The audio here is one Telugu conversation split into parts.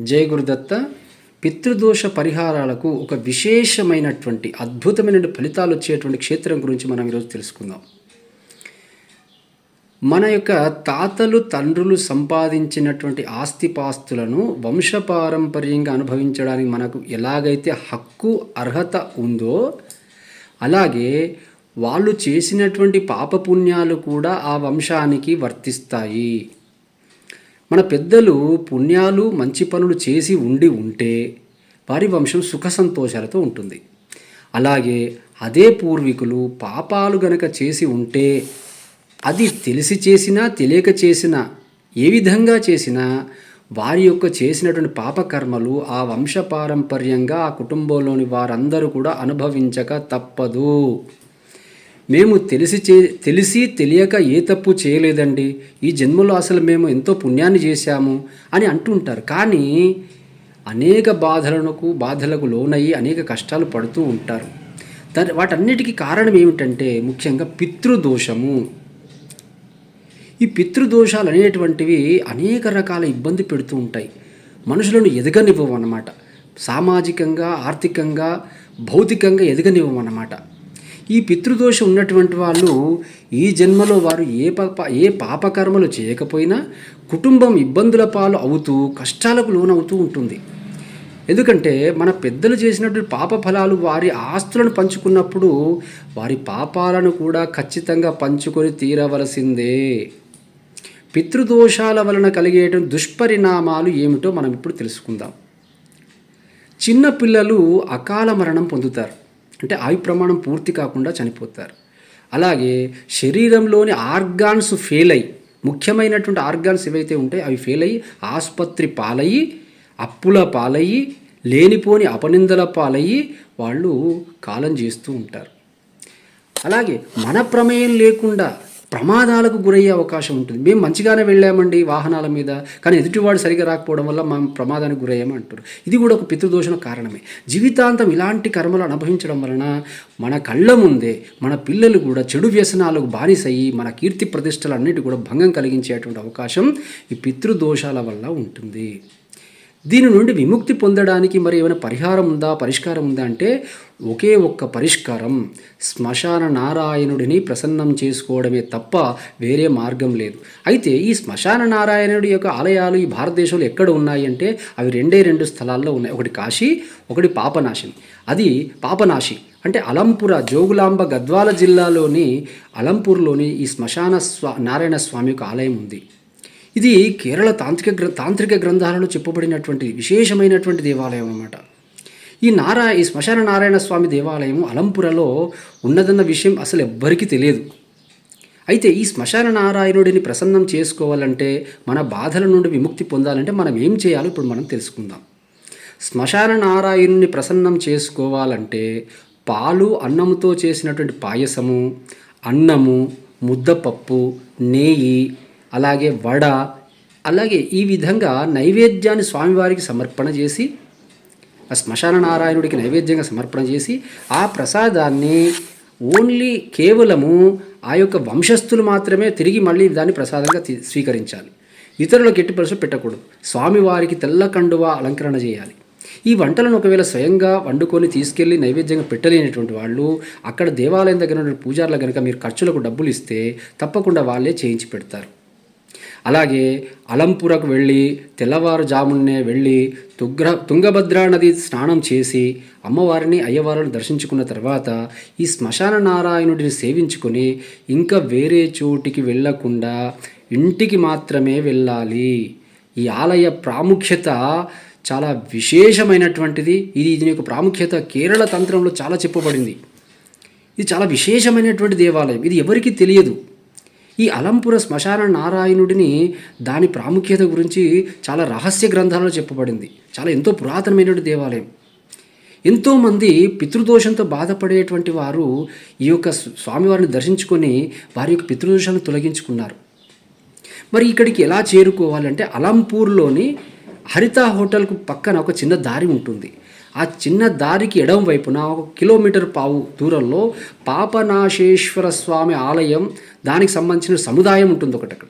జయ గురుదత్త పితృదోష పరిహారాలకు ఒక విశేషమైనటువంటి అద్భుతమైన ఫలితాలు వచ్చేటువంటి క్షేత్రం గురించి మనం ఈరోజు తెలుసుకుందాం. మన యొక్క తాతలు తండ్రులు సంపాదించినటువంటి ఆస్తిపాస్తులను వంశపారంపర్యంగా అనుభవించడానికి మనకు ఎలాగైతే హక్కు అర్హత ఉందో అలాగే వాళ్ళు చేసినటువంటి పాపపుణ్యాలు కూడా ఆ వంశానికి వర్తిస్తాయి. మన పెద్దలు పుణ్యాలు మంచి పనులు చేసి ఉండి ఉంటే వారి వంశం సుఖ సంతోషాలతో ఉంటుంది. అలాగే అదే పూర్వీకులు పాపాలు గనక చేసి ఉంటే అది తెలిసి చేసినా తెలియక చేసినా ఏ విధంగా చేసినా వారి యొక్క చేసినటువంటి పాపకర్మలు ఆ వంశపారంపర్యంగా ఆ కుటుంబంలోని వారందరూ కూడా అనుభవించక తప్పదు. మేము తెలిసి చే తెలిసి తెలియక ఏ తప్పు చేయలేదండి. ఈ జన్మలో అసలు మేము ఎంతో పుణ్యాన్ని చేశాము అని అంటుంటారు. కానీ అనేక బాధలకు బాధలకు లోనయ్యి అనేక కష్టాలు పడుతూ ఉంటారు. దాని వాటన్నిటికీ కారణం ఏమిటంటే ముఖ్యంగా పితృదోషము. ఈ పితృదోషాలు అనేటువంటివి అనేక రకాల ఇబ్బంది పెడుతూ ఉంటాయి. మనుషులను ఎదగనివ్వవు అన్నమాట. సామాజికంగా ఆర్థికంగా భౌతికంగా ఎదగనివ్వము అన్నమాట. ఈ పితృదోషం ఉన్నటువంటి వాళ్ళు ఈ జన్మలో వారు ఏ పాప ఏ పాపకర్మలు చేయకపోయినా కుటుంబం ఇబ్బందుల పాలు అవుతూ కష్టాలకు లోనవుతూ ఉంటుంది. ఎందుకంటే మన పెద్దలు చేసినటువంటి పాప ఫలాలు వారి ఆస్తులను పంచుకున్నప్పుడు వారి పాపాలను కూడా ఖచ్చితంగా పంచుకొని తీరవలసిందే. పితృదోషాల వలన కలిగేట దుష్పరిణామాలు ఏమిటో మనం ఇప్పుడు తెలుసుకుందాం. చిన్న పిల్లలు అకాల మరణం పొందుతారు. అంటే ఆయు ప్రమాణం పూర్తి కాకుండా చనిపోతారు. అలాగే శరీరంలోని ఆర్గాన్స్ ఫెయిల్ అయ్యి ముఖ్యమైనటువంటి ఆర్గాన్స్ ఏవైతే ఉంటాయి అవి ఫెయిల్ అయ్యి ఆసుపత్రి పాలయ్యి అప్పుల పాలయ్యి లేనిపోని అపనిందల పాలయ్యి వాళ్ళు కాలం చేస్తూ ఉంటారు. అలాగే మన ప్రమేయం లేకుండా ప్రమాదాలకు గురయ్యే అవకాశం ఉంటుంది. మేము మంచిగానే వెళ్ళామండి వాహనాల మీద కానీ ఎదుటివాడు సరిగా రాకపోవడం వల్ల మనం ప్రమాదానికి గురయ్యామని అంటారు. ఇది కూడా ఒక పితృదోషణ కారణమే. జీవితాంతం ఇలాంటి కర్మలు అనుభవించడం వలన మన కళ్ళ ముందే మన పిల్లలు కూడా చెడు వ్యసనాలకు బానిసయ్యి మన కీర్తి ప్రతిష్టలు అన్నిటి కూడా భంగం కలిగించేటువంటి అవకాశం ఈ పితృదోషాల వల్ల ఉంటుంది. దీని నుండి విముక్తి పొందడానికి మరి ఏమైనా పరిహారం ఉందా పరిష్కారం ఉందా అంటే ఒకే ఒక్క పరిష్కారం. శ్మశాన నారాయణుడిని ప్రసన్నం చేసుకోవడమే తప్ప వేరే మార్గం లేదు. అయితే ఈ శ్మశాన నారాయణుడి యొక్క ఆలయాలు ఈ భారతదేశంలో ఎక్కడ ఉన్నాయి అంటే అవి రెండే రెండు స్థలాల్లో ఉన్నాయి. ఒకటి కాశీ ఒకటి పాపనాశిని. అది పాపనాశి అంటే అలంపుర జోగులాంబ గద్వాల జిల్లాలోని అలంపూర్లోని ఈ శ్మశాన స్వా నారాయణ స్వామి యొక్క ఆలయం ఉంది. ఇది కేరళ తాంత్రిక గ్ర తాంత్రిక గ్రంథాలలో చెప్పబడినటువంటి విశేషమైనటువంటి దేవాలయం అన్నమాట. ఈ నారా ఈ శ్మశాన నారాయణ స్వామి దేవాలయం అలంపురలో ఉన్నదన్న విషయం అసలు ఎవ్వరికీ తెలియదు. అయితే ఈ శ్మశాన నారాయణుడిని ప్రసన్నం చేసుకోవాలంటే మన బాధల నుండి విముక్తి పొందాలంటే మనం ఏం చేయాలో ఇప్పుడు మనం తెలుసుకుందాం. శ్మశాన నారాయణుని ప్రసన్నం చేసుకోవాలంటే పాలు అన్నముతో చేసినటువంటి పాయసము అన్నము ముద్దపప్పు నెయ్యి అలాగే వడ అలాగే ఈ విధంగా నైవేద్యాన్ని స్వామివారికి సమర్పణ చేసి ఆ శ్మశాన నారాయణుడికి నైవేద్యంగా సమర్పణ చేసి ఆ ప్రసాదాన్ని ఓన్లీ కేవలము ఆ యొక్క వంశస్థులు మాత్రమే తిరిగి మళ్ళీ దాన్ని ప్రసాదంగా స్వీకరించాలి. ఇతరులకు ఎట్టి పరిస్థితులు పెట్టకూడదు. స్వామివారికి తెల్ల కండువా అలంకరణ చేయాలి. ఈ వంటలను ఒకవేళ స్వయంగా వండుకొని తీసుకెళ్ళి నైవేద్యంగా పెట్టలేనటువంటి వాళ్ళు అక్కడ దేవాలయం దగ్గర ఉన్న పూజార్ల కనుక మీరు ఖర్చులకు డబ్బులు ఇస్తే తప్పకుండా వాళ్ళే చేయించి పెడతారు. అలాగే అలంపురకు వెళ్ళి తెల్లవారుజామున్నే వెళ్ళి తుగ్ర తుంగభద్రా నది స్నానం చేసి అమ్మవారిని అయ్యవారిని దర్శించుకున్న తర్వాత ఈ శ్మశాన నారాయణుడిని సేవించుకొని ఇంకా వేరే చోటికి వెళ్ళకుండా ఇంటికి మాత్రమే వెళ్ళాలి. ఈ ఆలయ ప్రాముఖ్యత చాలా విశేషమైనటువంటిది. ఇది దీని యొక్క ప్రాముఖ్యత కేరళ తంత్రంలో చాలా చెప్పబడింది. ఇది చాలా విశేషమైనటువంటి దేవాలయం. ఇది ఎవరికీ తెలియదు. ఈ అలంపుర శ్మశాన నారాయణుడిని దాని ప్రాముఖ్యత గురించి చాలా రహస్య గ్రంథాలలో చెప్పబడింది. చాలా ఎంతో పురాతనమైనటువంటి దేవాలయం. ఎంతోమంది పితృదోషంతో బాధపడేటువంటి వారు ఈ యొక్క స్వామివారిని దర్శించుకొని వారి యొక్క పితృదోషాలను తొలగించుకున్నారు. మరి ఇక్కడికి ఎలా చేరుకోవాలంటే అలంపూర్లోని హరిత హోటల్కు పక్కన ఒక చిన్న దారి ఉంటుంది. ఆ చిన్న దారికి ఎడమ వైపున ఒక కిలోమీటర్ పావు దూరంలో పాపనాశేశ్వర స్వామి ఆలయం దానికి సంబంధించిన సముదాయం ఉంటుంది ఒకటి అక్కడ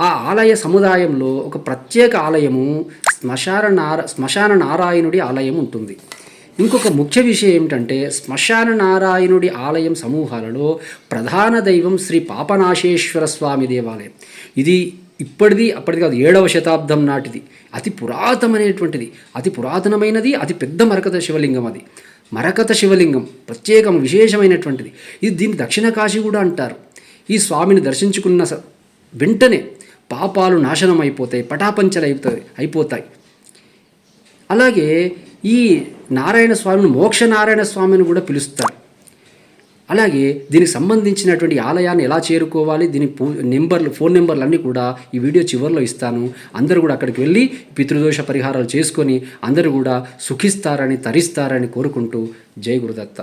ఆ ఆలయ సముదాయంలో ఒక ప్రత్యేక ఆలయము శ్మశాన నార శ్మశాన నారాయణుడి ఆలయం ఉంటుంది. ఇంకొక ముఖ్య విషయం ఏమిటంటే శ్మశాన నారాయణుడి ఆలయం సమూహాలలో ప్రధాన దైవం శ్రీ పాపనాశేశ్వర స్వామి దేవాలయం. ఇది ఇప్పటిది అప్పటిది కాదు ఏడవ శతాబ్దం నాటిది. అతి పురాతనమైనటువంటిది. అతి పురాతనమైనది అతి పెద్ద మరకత శివలింగం అది. మరకత శివలింగం ప్రత్యేకం విశేషమైనటువంటిది. ఇది దీన్ని దక్షిణ కాశీ కూడా అంటారు. ఈ స్వామిని దర్శించుకున్న స- వెంటనే పాపాలు నాశనం అయిపోతాయి పటాపంచలు అయిపోతాయి అయిపోతాయి. అలాగే ఈ నారాయణ స్వామిని మోక్ష నారాయణ స్వామిని కూడా పిలుస్తారు. అలాగే దీనికి సంబంధించినటువంటి ఆలయాన్ని ఎలా చేరుకోవాలి దీని పూ నెంబర్లు ఫోన్ నెంబర్లు అన్నీ కూడా ఈ వీడియో చివరిలో ఇస్తాను. అందరూ కూడా అక్కడికి వెళ్ళి పితృదోష పరిహారాలు చేసుకొని అందరూ కూడా సుఖిస్తారని తరిస్తారని కోరుకుంటూ జై గురుదత్త.